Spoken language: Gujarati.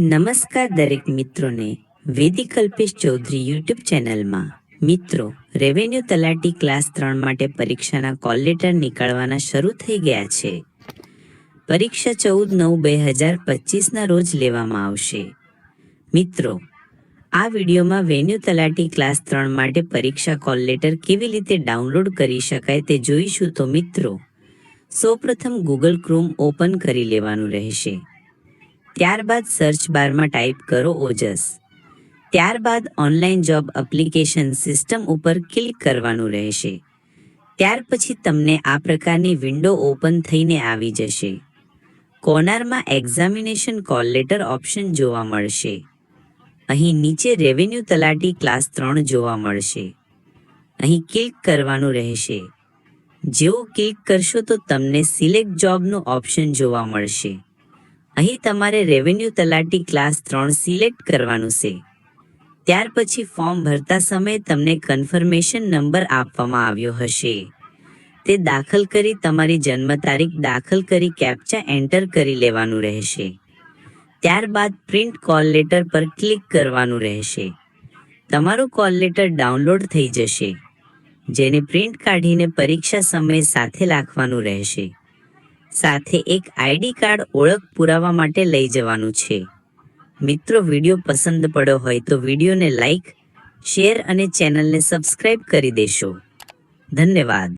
નમસ્કાર દરેક મિત્રોને વેદિક કલ્પેશ ચૌધરી યુટ્યુબ ચેનલમાં. મિત્રો, રેવન્યુ તલાટી ક્લાસ ત્રણ માટે પરીક્ષાના કોલ લેટર નીકળવાના શરૂ થઈ ગયા છે. પરીક્ષા ચૌદ નવ બે હજાર પચીસના રોજ લેવામાં આવશે. મિત્રો, આ વિડીયોમાં વેન્યુ તલાટી ક્લાસ ત્રણ માટે પરીક્ષા કોલ લેટર કેવી રીતે ડાઉનલોડ કરી શકાય તે જોઈશું તો મિત્રો, સૌપ્રથમ ગૂગલ ક્રોમ ઓપન કરી લેવાનું રહેશે. ત્યારબાદ સર્ચ બારમાં ટાઈપ કરો ઓજસ. ત્યારબાદ ઓનલાઈન જોબ એપ્લિકેશન સિસ્ટમ ઉપર ક્લિક કરવાનું રહેશે. ત્યાર પછી તમને આ પ્રકારની વિન્ડો ઓપન થઈને આવી જશે. કોર્નરમાં એક્ઝામિનેશન કોલ લેટર ઓપ્શન જોવા મળશે. અહીં નીચે રેવન્યુ તલાટી ક્લાસ ત્રણ જોવા મળશે. અહીં ક્લિક કરવાનું રહેશે. જેવું ક્લિક કરશો તો તમને સિલેક્ટ જોબનું ઓપ્શન જોવા મળશે. અહીં તમારે રેવન્યુ તલાટી ક્લાસ ત્રણ સિલેક્ટ કરવાનું છે. ત્યાર પછી ફોર્મ ભરતા સમયે તમને કન્ફર્મેશન નંબર આપવામાં આવ્યો હશે. તે દાખલ કરી તમારી જન્મ તારીખ દાખલ કરી કેપ્ચા એન્ટર કરી લેવાનું રહેશે. ત્યારબાદ પ્રિન્ટ કોલ લેટર પર ક્લિક કરવાનું રહેશે. તમારું કોલ લેટર ડાઉનલોડ થઈ જશે, જેને પ્રિન્ટ કાઢીને પરીક્ષા સમયે સાથે રાખવાનું રહેશે. સાથે એક આઈડી કાર્ડ ઓળખ પુરાવા માટે લઈ જવાનું છે. મિત્રો, વીડિયો પસંદ પડ્યો હોય તો વિડીયોને લાઈક, શેર અને ચેનલને સબસ્ક્રાઈબ કરી દેશો. ધન્યવાદ.